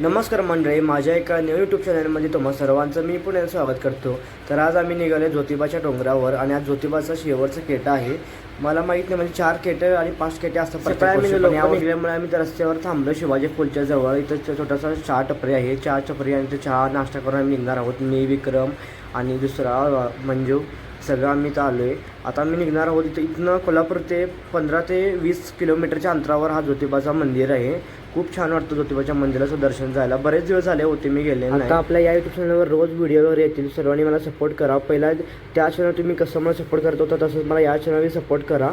नमस्कार मंडळी माझ्या एका न्यू यूट्यूब चॅनलमध्ये तुम्हा सर्वांचं मी पुन्हा स्वागत करतो. तर आज आम्ही निघाले ज्योतिबाच्या डोंगरावर आणि आज ज्योतिबाचा शेवटचा केटा आहे. मला माहीत नाही म्हणजे चार केटं आणि पाच केटे असतात निघाल्यामुळे आम्ही त्या रस्त्यावर थांबलो. शिवाजी पूलच्या जवळ इथं छोटासा चहा टपरी आहे. चहा टपरी आणि ते चहा नाश्ता करून आम्ही निघणार आहोत. मी विक्रम आणि दुसरा मंजू सगळं आम्ही इथं आलो आहे आता आम्ही निघणार आहोत इथं इथनं कोल्हापूर ते पंधरा ते वीस किलोमीटरच्या अंतरावर हा ज्योतिबाचा मंदिर आहे. खूप छान वाटतं ज्योतिबाच्या मंदिराचं दर्शन जायला. बरेच दिवस झाले होते मी गेले आता आपल्या या युट्यूब चॅनलवर रोज व्हिडिओ वगैरे येतील. सर्वांनी मला सपोर्ट करा. पहिला त्या चॅनल तुम्ही कसं मला सपोर्ट करत होता तसंच मला या चॅनलवर सपोर्ट करा.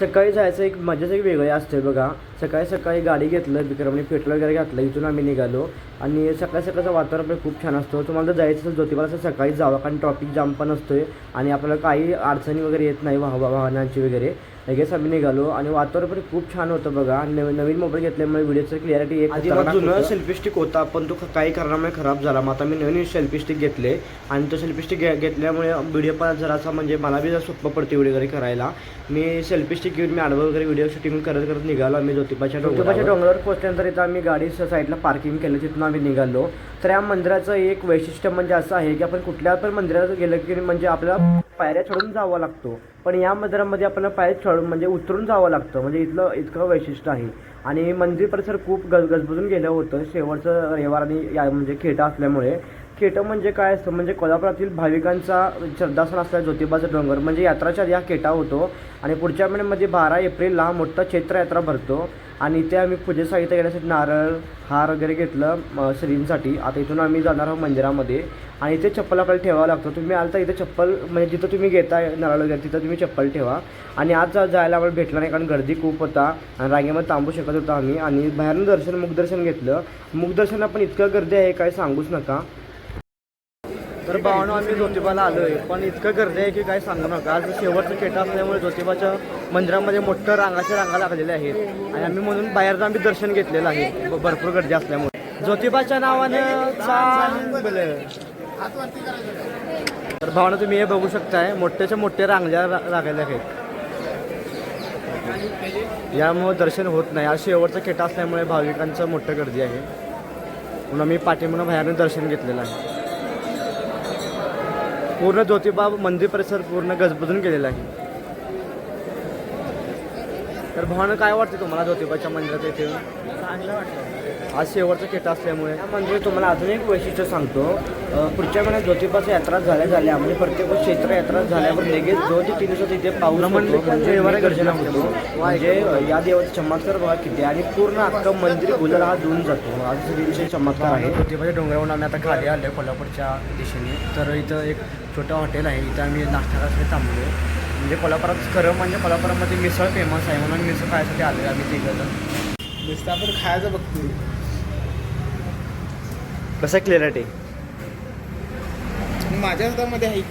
सकाळी जायचं एक मजाच एक वेगळी असते बघा. सकाळी सकाळी गाडी घेतलं विक्रमने पेट्रोल वगैरे घातलं इथून आम्ही निघालो. आणि सकाळी सकाळचं वातावरण पण खूप छान असतं. तुम्हाला जर जायचं असेल ज्योतिबाला तर सकाळी जावं कारण ट्रॉफिक जाम पण असतोय आणि आपल्याला काही अडचणी वगैरे येत नाही वाह वाहनांची वगैरे. लगेच आम्ही निघालो आणि वातावरण पण खूप छान होतं बघा. आणि नवीन नवीन मोबाईल घेतल्यामुळे व्हिडिओचं क्लिअरिटी एक जुनं सेल्फी स्टिक होता पण तो काही कारणामुळे खराब झाला. मग आता मी नवीन सेल्फी स्टिक घेतले आणि तो सेल्फी स्टिक घेतल्यामुळे व्हिडिओ पण जरासा म्हणजे मला बी जरा सोपं पडते व्हिडिओ वगैरे करायला. मी सेल्फी स्टिक घेऊन मी आडवं वगैरे व्हिडिओ शूटिंग करत करत निघालो. आम्ही ज्योतिबाच्या ज्योतिबाच्या डोंगरावर. पोहोचल्यानंतर इथं आम्ही गाडी साईडला पार्किंग केलं तिथून आम्ही निघालो. तर या मंदिराचं एक वैशिष्ट्य म्हणजे असं आहे की आपण कुठल्या पण मंदिरात गेलं की म्हणजे आपल्याला पायऱ्या चढून जावं लागतो. पण या मंदिरामध्ये आपल्याला पायऱ्या चढून म्हणजे उतरून जावं लागतं. म्हणजे इथलं इतकं वैशिष्ट्य आहे. आणि मंदिर परिसर खूप गज गजबजून गेलं होतं. शेवटचं रविवार आणि या म्हणजे खेटा असल्यामुळे. केटं म्हणजे काय असतं? म्हणजे कोल्हापुरातील भाविकांचा श्रद्धासन असलेला ज्योतिबाचा डोंगर. म्हणजे यात्राच्या या केटा होतो आणि पुढच्या महिन्यामध्ये बारा एप्रिलला मोठा चैत्र यात्रा भरतो. आणि इथे आम्ही पूजे साहित्य घेण्यासाठी नारळ हार वगैरे घेतलं श्रींसाठी. आता इथून आम्ही जाणार आहोत मंदिरामध्ये. आणि इथे चप्पल आपल्याला ठेवावं लागतं. तुम्ही आलता तर इथे चप्पल म्हणजे जिथं तुम्ही घेताय नारळ वगैरे तिथं तुम्ही चप्पल ठेवा. आणि आज जायला आम्हाला भेटलं नाही कारण गर्दी खूप होता. आणि रांगेमध्ये थांबू शकत होतो आम्ही. आणि बाहेरून दर्शन मुखदर्शन घेतलं. मुखदर्शनला पण इतकं गर्दी आहे काय सांगूच नका. तर भावानं आम्ही ज्योतिबाला आलो आहे पण इतकं गर्दी आहे की काय सांगू नका. आज शेवटचं खेटा असल्यामुळे ज्योतिबाच्या मंदिरामध्ये मोठं रांगाच्या रांगा लागलेल्या आहेत. आणि आम्ही म्हणून बाहेरचं आम्ही दर्शन घेतलेलं आहे. भरपूर गर्दी असल्यामुळे. ज्योतिबाच्या नावाने तर भावानं तुम्ही हे बघू शकताय मोठ्याच्या मोठ्या रांगल्या लागलेल्या आहेत. यामुळे दर्शन होत नाही. आज शेवटचं खेटा असल्यामुळे भाविकांचं मोठं गर्दी आहे. म्हणून आम्ही पाठीमुळं बाहेरनं दर्शन घेतलेलं आहे. पूर्ण ज्योतिबा मंदिर परिसर पूर्ण गजबजून गेलेला आहे. तर भावना काय वाटते तुम्हाला ज्योतिबाच्या मंदिरात येथे चांगलं आज शेवटचं खेटा असल्यामुळे. मंदिर तुम्हाला अजून एक वैशिष्ट्य सांगतो. पुढच्या महिन्यात ज्योतिबाच्या यात्रा झाल्या झाल्या म्हणजे प्रत्येक क्षेत्र यात्रा झाल्यावर लगेच दोन ते तीन दिवसात इथे पाऊस होतो, म्हणजे गर्जना होतो. म्हणजे या देवाचा चमत्कार बघा किती. आणि पूर्ण अख्खं मंदिर गुलाल हा धुवून जातो. आज विषय चमत्कार आहे ज्योतिबाच्या डोंगरावरून आम्ही आता खाली आलो कोल्हापूरच्या दिशेने. तर इथं एक छोटं हॉटेल आहे. इथं आम्ही नाश्ता करायसाठी थांबलो म्हणजे कोल्हापुरात खरं म्हणजे कोल्हापुरामध्ये मिसळ फेमस आहे म्हणून मिसळ खायसाठी आलो आम्ही तिघं नुसतं आपण खायचं बघतो कसं क्लिअरिटी माझ्या हातामध्ये आहे